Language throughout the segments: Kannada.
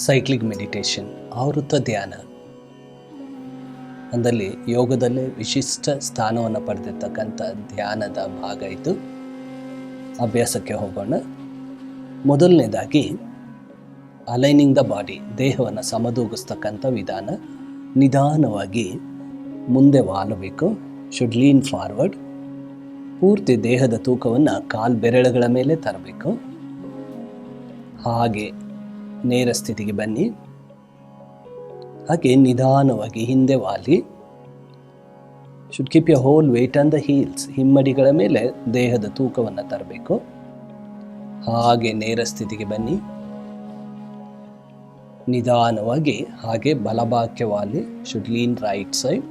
ಸೈಕ್ಲಿಕ್ ಮೆಡಿಟೇಷನ್ ಆವೃತ ಧ್ಯಾನ ಅಂದಲ್ಲಿ ಯೋಗದಲ್ಲೇ ವಿಶಿಷ್ಟ ಸ್ಥಾನವನ್ನು ಪಡೆದಿರ್ತಕ್ಕಂಥ ಧ್ಯಾನದ ಭಾಗ ಇದು. ಅಭ್ಯಾಸಕ್ಕೆ ಹೋಗೋಣ. ಮೊದಲನೇದಾಗಿ ಅಲೈನಿಂಗ್ ದ ಬಾಡಿ ದೇಹವನ್ನು ಸಮದೂಗಿಸ್ತಕ್ಕಂಥ ವಿಧಾನ. ನಿಧಾನವಾಗಿ ಮುಂದೆ ವಾಲಬೇಕು ಶುಡ್ ಲೀನ್ ಫಾರ್ವರ್ಡ್ ಪೂರ್ತಿ ದೇಹದ ತೂಕವನ್ನು ಕಾಲು ಬೆರಳುಗಳ ಮೇಲೆ ತರಬೇಕು. ಹಾಗೆ ನೇರ ಸ್ಥಿತಿಗೆ ಬನ್ನಿ. ಹಾಗೆ ನಿಧಾನವಾಗಿ ಹಿಂದೆ ವಾಲಿ. Should keep your whole weight on the heels ಹಿಮ್ಮಡಿಗಳ ಮೇಲೆ ದೇಹದ ತೂಕವನ್ನು ತರಬೇಕು. ಹಾಗೆ ನೇರ ಸ್ಥಿತಿಗೆ ಬನ್ನಿ. ನಿಧಾನವಾಗಿ ಹಾಗೆ ಬಲಭಾಗಕ್ಕೆ ವಾಲಿ. ಶುಡ್ ಲೀನ್ ರೈಟ್ ಸೈಡ್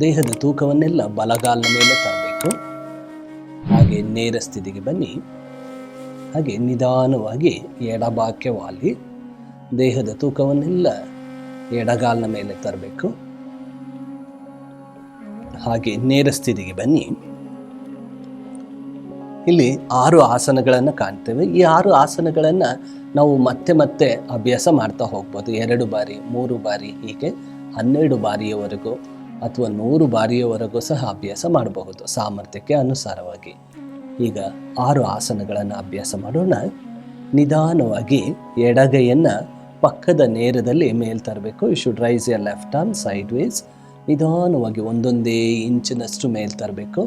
ದೇಹದ ತೂಕವನ್ನೆಲ್ಲ ಬಲಗಾಲ ಮೇಲೆ ತರಬೇಕು. ಹಾಗೆ ನೇರ ಸ್ಥಿತಿಗೆ ಬನ್ನಿ. ಹಾಗೆ ನಿಧಾನವಾಗಿ ಎಡಭಾಗಕ್ಕೆ ವಾಲಿ ದೇಹದ ತೂಕವನ್ನೆಲ್ಲ ಎಡಗಾಲಿನ ಮೇಲೆ ತರಬೇಕು. ಹಾಗೆ ನೇರ ಸ್ಥಿತಿಗೆ ಬನ್ನಿ. ಇಲ್ಲಿ ಆರು ಆಸನಗಳನ್ನು ಕಾಣ್ತೇವೆ. ಈ ಆರು ಆಸನಗಳನ್ನು ನಾವು ಮತ್ತೆ ಮತ್ತೆ ಅಭ್ಯಾಸ ಮಾಡ್ತಾ ಹೋಗ್ಬೋದು. ಎರಡು ಬಾರಿ, ಮೂರು ಬಾರಿ, ಹೀಗೆ ಹನ್ನೆರಡು ಬಾರಿಯವರೆಗೂ ಅಥವಾ ನೂರು ಬಾರಿಯವರೆಗೂ ಸಹ ಅಭ್ಯಾಸ ಮಾಡಬಹುದು ಸಾಮರ್ಥ್ಯಕ್ಕೆ ಅನುಸಾರವಾಗಿ. ಈಗ ಆರು ಆಸನಗಳನ್ನು ಅಭ್ಯಾಸ ಮಾಡೋಣ ನಿಧಾನವಾಗಿ ಎಡಗೈಯನ್ನು ಪಕ್ಕದ ನೇರದಲ್ಲಿ ಮೇಲ್ ತರಬೇಕು you should raise your left arm sideways ನಿಧಾನವಾಗಿ ಒಂದೊಂದೇ ಇಂಚಿನಷ್ಟು ಮೇಲ್ ತರಬೇಕು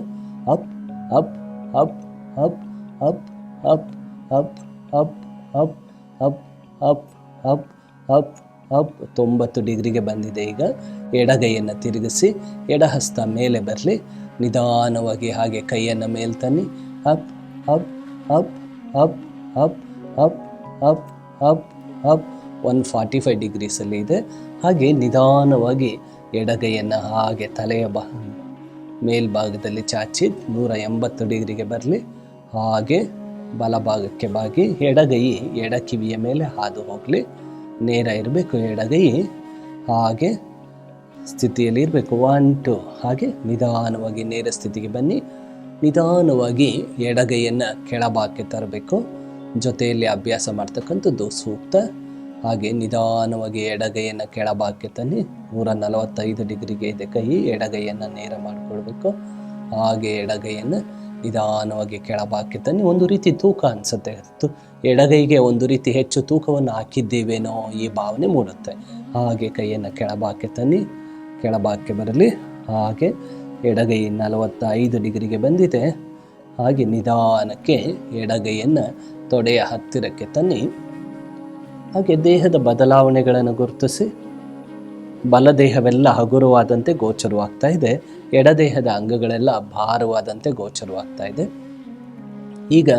up up up up up up up up up up up up up up ತೊಂಬತ್ತು ಡಿಗ್ರಿಗೆ ಬಂದಿದೆ ಈಗ ಎಡಗೈಯನ್ನು ತಿರುಗಿಸಿ ಎಡಹಸ್ತ ಮೇಲೆ ಬರಲಿ ನಿಧಾನವಾಗಿ ಹಾಗೆ ಕೈಯನ್ನು ಮೇಲ್ up, up, up, up up up up up up one forty five ಡಿಗ್ರೀಸಲ್ಲಿ ಇದೆ. ಹಾಗೆ ನಿಧಾನವಾಗಿ ಎಡಗೈಯನ್ನು ಹಾಗೆ ತಲೆಯ ಬಾ ಮೇಲ್ಭಾಗದಲ್ಲಿ ಚಾಚಿ ನೂರ ಎಂಬತ್ತು ಡಿಗ್ರಿಗೆ ಬರಲಿ. ಹಾಗೆ ಬಲಭಾಗಕ್ಕೆ ಬಾಗಿ ಎಡಗೈ ಎಡ ಕಿವಿಯ ಮೇಲೆ ಹಾದು ಹೋಗಲಿ. ನೇರ ಇರಬೇಕು ಎಡಗೈ. ಹಾಗೆ ಸ್ಥಿತಿಯಲ್ಲಿ ಇರಬೇಕು ಒನ್ ಟು ಹಾಗೆ ನಿಧಾನವಾಗಿ ನೇರ ಸ್ಥಿತಿಗೆ ಬನ್ನಿ. ನಿಧಾನವಾಗಿ ಎಡಗೈಯನ್ನು ಕೆಳಭಾಗಕ್ಕೆ ತರಬೇಕು. ಜೊತೆಯಲ್ಲಿ ಅಭ್ಯಾಸ ಮಾಡ್ತಕ್ಕಂಥದ್ದು ಸೂಕ್ತ. ಹಾಗೆ ನಿಧಾನವಾಗಿ ಎಡಗೈಯನ್ನು ಕೆಳಭಾಗಕ್ಕೆ ತನ್ನಿ. ನೂರ ನಲವತ್ತೈದು ಡಿಗ್ರಿಗೆ ಇದೆ ಕೈ. ಎಡಗೈಯನ್ನು ನೇರ ಮಾಡಿಕೊಳ್ಬೇಕು. ಹಾಗೆ ಎಡಗೈಯನ್ನು ನಿಧಾನವಾಗಿ ಕೆಳಭಾಗಕ್ಕೆ ತನ್ನಿ. ಒಂದು ರೀತಿ ತೂಕ ಅನಿಸುತ್ತೆ. ಎಡಗೈಗೆ ಒಂದು ರೀತಿ ಹೆಚ್ಚು ತೂಕವನ್ನು ಹಾಕಿದ್ದೇವೇನೋ ಈ ಭಾವನೆ ಮೂಡುತ್ತೆ. ಹಾಗೆ ಕೈಯನ್ನು ಕೆಳಭಾಗಕ್ಕೆ ತನ್ನಿ. ಕೆಳಭಾಗಕ್ಕೆ ಬರಲಿ. ಹಾಗೆ ಎಡಗೈ ನಲವತ್ತೈದು ಡಿಗ್ರಿಗೆ ಬಂದಿದೆ. ಹಾಗೆ ನಿಧಾನಕ್ಕೆ ಎಡಗೈಯನ್ನು ತೊಡೆಯ ಹತ್ತಿರಕ್ಕೆ ತನ್ನಿ. ಹಾಗೆ ದೇಹದ ಬದಲಾವಣೆಗಳನ್ನು ಗುರುತಿಸಿ. ಬಲದೇಹವೆಲ್ಲ ಹಗುರವಾದಂತೆ ಗೋಚರವಾಗ್ತಾ ಇದೆ. ಎಡದೇಹದ ಅಂಗಗಳೆಲ್ಲ ಭಾರವಾದಂತೆ ಗೋಚರವಾಗ್ತಾ ಇದೆ. ಈಗ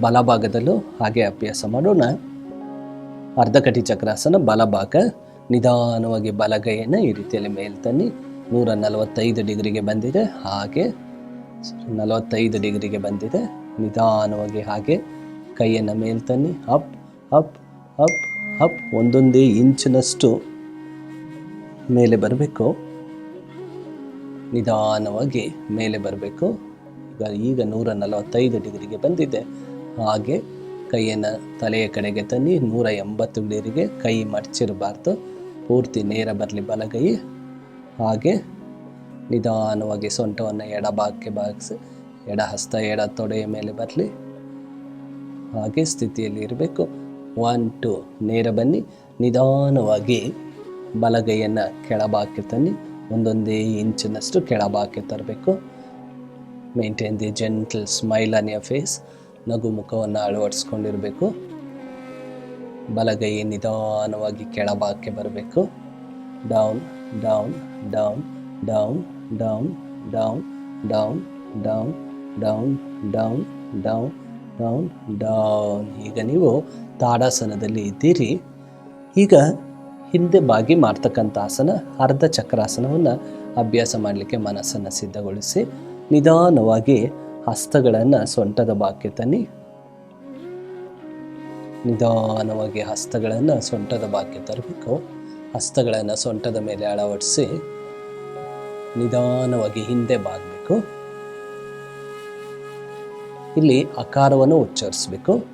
ಬಲಭಾಗದಲ್ಲೂ ಹಾಗೆ ಅಭ್ಯಾಸ ಮಾಡೋಣ. ಅರ್ಧಕಟಿ ಚಕ್ರಾಸನ ಬಲಭಾಗ ನಿಧಾನವಾಗಿ ಬಲಗೈಯನ್ನು ಈ ರೀತಿಯಲ್ಲಿ ಮೇಲ್ತನ್ನಿ. ನೂರ ನಲವತ್ತೈದು ಡಿಗ್ರಿಗೆ ಬಂದಿದೆ. ಹಾಗೆ ನಲವತ್ತೈದು ಡಿಗ್ರಿಗೆ ಬಂದಿದೆ. ನಿಧಾನವಾಗಿ ಹಾಗೆ ಕೈಯನ್ನು ಮೇಲ್ತನ್ನಿ ಅಪ್ ಅಪ್ ಅಪ್ ಅಪ್ ಒಂದೊಂದೇ ಇಂಚಿನಷ್ಟು ಮೇಲೆ ಬರಬೇಕು. ನಿಧಾನವಾಗಿ ಮೇಲೆ ಬರಬೇಕು. ಈಗ ಈಗ ನೂರ ನಲವತ್ತೈದು ಡಿಗ್ರಿಗೆ ಬಂದಿದೆ. ಹಾಗೆ ಕೈಯನ್ನು ತಲೆಯ ಕಡೆಗೆ ತನ್ನಿ. ನೂರ ಎಂಬತ್ತು ಡಿಗ್ರಿಗೆ ಕೈ ಮಡಚಿರಬಾರ್ದು ಪೂರ್ತಿ ನೇರ ಬರಲಿ ಬಲಗೈ. ಹಾಗೆ ನಿಧಾನವಾಗಿ ಸೊಂಟವನ್ನು ಎಡಭಾಗಕ್ಕೆ ಬಾಗಿಸಿ ಎಡ ಹಸ್ತ, ಎಡ ತೊಡೆಯ ಮೇಲೆ ಬರಲಿ. ಹಾಗೆ ಸ್ಥಿತಿಯಲ್ಲಿ ಇರಬೇಕು. ಒನ್ ಟು ನೇರ ಬನ್ನಿ. ನಿಧಾನವಾಗಿ ಬಲಗೈಯನ್ನು ಕೆಳಭಾಗಕ್ಕೆ ತನ್ನಿ. ಒಂದೊಂದೇ ಇಂಚಿನಷ್ಟು ಕೆಳಭಾಗಕ್ಕೆ ತರಬೇಕು. Maintain the gentle smile on your face ನಗು ಮುಖವನ್ನು ಅಳವಡಿಸ್ಕೊಂಡಿರಬೇಕು. ಬಲಗೈ ನಿಧಾನವಾಗಿ ಕೆಳಭಾಗಕ್ಕೆ ಬರಬೇಕು. Down down down down down down down down down down down down down ಈಗ ನೀವು ತಾಡಾಸನದಲ್ಲಿ ಇದ್ದೀರಿ ಈಗ ಹಿಂದೆ ಬಾಗಿ ಮಾಡ್ತಕ್ಕಂಥ ಆಸನ ಅರ್ಧ ಚಕ್ರಾಸನವನ್ನು ಅಭ್ಯಾಸ ಮಾಡಲಿಕ್ಕೆ ಮನಸ್ಸನ್ನು ಸಿದ್ಧಗೊಳಿಸಿ ನಿಧಾನವಾಗಿ ಹಸ್ತಗಳನ್ನು ಸೊಂಟದ ಬಾಕಿ ತನ್ನಿ ನಿಧಾನವಾಗಿ ಹಸ್ತಗಳನ್ನು ಸೊಂಟದ ಬಾಕಿ ತರಬೇಕು ಹಸ್ತಗಳನ್ನು ಸೊಂಟದ ಮೇಲೆ ಅಳವಡಿಸಿ ನಿಧಾನವಾಗಿ ಹಿಂದೆ ಬಾಗಬೇಕು. ಇಲ್ಲಿ ಆಕಾರವನ್ನು ಉಚ್ಚರಿಸಬೇಕು.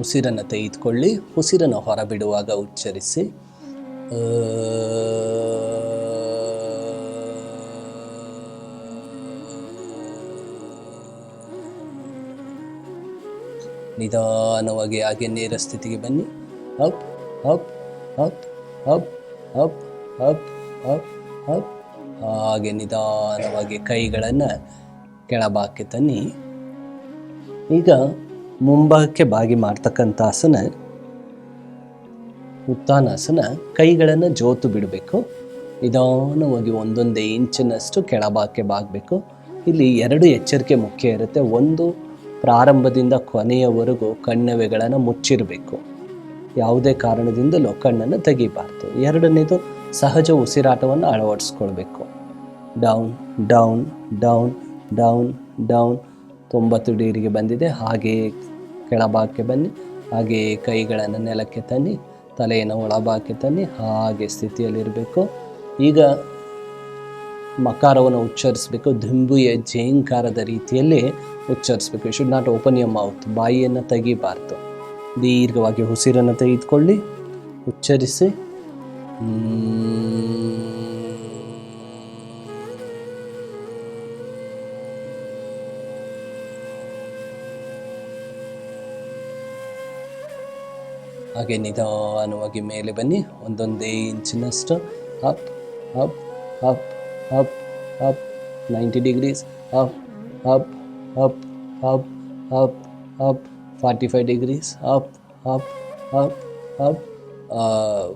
ಉಸಿರನ್ನು ತೆಗೆದುಕೊಳ್ಳಿ. ಉಸಿರನ್ನು ಹೊರಬಿಡುವಾಗ ಉಚ್ಚರಿಸಿ. ನಿಧಾನವಾಗಿ ಹಾಗೆ ನೇರ ಸ್ಥಿತಿಗೆ ಬನ್ನಿ. Up up. Up up up up up up ಹಾಗೆ ನಿಧಾನವಾಗಿ ಕೈಗಳನ್ನು ಕೆಳಭಾಗಕ್ಕೆ ತನ್ನಿ. ಈಗ ಮುಂಭಾಗಕ್ಕೆ ಬಾಗಿ ಮಾಡ್ತಕ್ಕಂಥ ಆಸನ ಉತ್ತಾನಾಸನ ಕೈಗಳನ್ನು ಜೋತು ಬಿಡಬೇಕು. ನಿಧಾನವಾಗಿ ಒಂದೊಂದೇ ಇಂಚಿನಷ್ಟು ಕೆಳಭಾಗಕ್ಕೆ ಬಾಗಬೇಕು. ಇಲ್ಲಿ ಎರಡು ಎಚ್ಚರಿಕೆ ಮುಖ್ಯ ಇರುತ್ತೆ. ಒಂದು ಪ್ರಾರಂಭದಿಂದ ಕೊನೆಯವರೆಗೂ ಕಣ್ಣವೆಗಳನ್ನು ಮುಚ್ಚಿರಬೇಕು. ಯಾವುದೇ ಕಾರಣದಿಂದಲೂ ಕಣ್ಣನ್ನು ತೆಗಿಬಾರ್ದು. ಎರಡನೇದು ಸಹಜ ಉಸಿರಾಟವನ್ನು ಅಳವಡಿಸ್ಕೊಳ್ಬೇಕು. Down down down down down. ತೊಂಬತ್ತು ಡಿಗ್ರಿಗೆ ಬಂದಿದೆ. ಹಾಗೆಯೇ ಕೆಳಭಾಗಕ್ಕೆ ಬನ್ನಿ. ಹಾಗೆಯೇ ಕೈಗಳನ್ನು ನೆಲಕ್ಕೆ ತನ್ನಿ. ತಲೆಯನ್ನು ಒಳಭಾಗಕ್ಕೆ ತನ್ನಿ. ಹಾಗೆ ಸ್ಥಿತಿಯಲ್ಲಿರಬೇಕು. ಈಗ ಮಕಾರವನ್ನು ಉಚ್ಚರಿಸಬೇಕು. ದಿಂಬುಯ ಜೇಂಕಾರದ ರೀತಿಯಲ್ಲಿ ಉಚ್ಚರಿಸಬೇಕು. Should not open your mouth ಬಾಯಿಯನ್ನು ತೆಗಿಬಾರ್ದು. ದೀರ್ಘವಾಗಿ ಉಸಿರನ್ನು ತೆಗೆದುಕೊಳ್ಳಿ. ಉಚ್ಚರಿಸಿ. ಹಾಗೆ ನಿಧಾನವಾಗಿ ಮೇಲೆ ಬನ್ನಿ. ಒಂದೊಂದೇ ಇಂಚಿನಷ್ಟು. Up up up up up. Ninety degrees. Up up up up up up. 45 degrees up, up, up, up. Uh,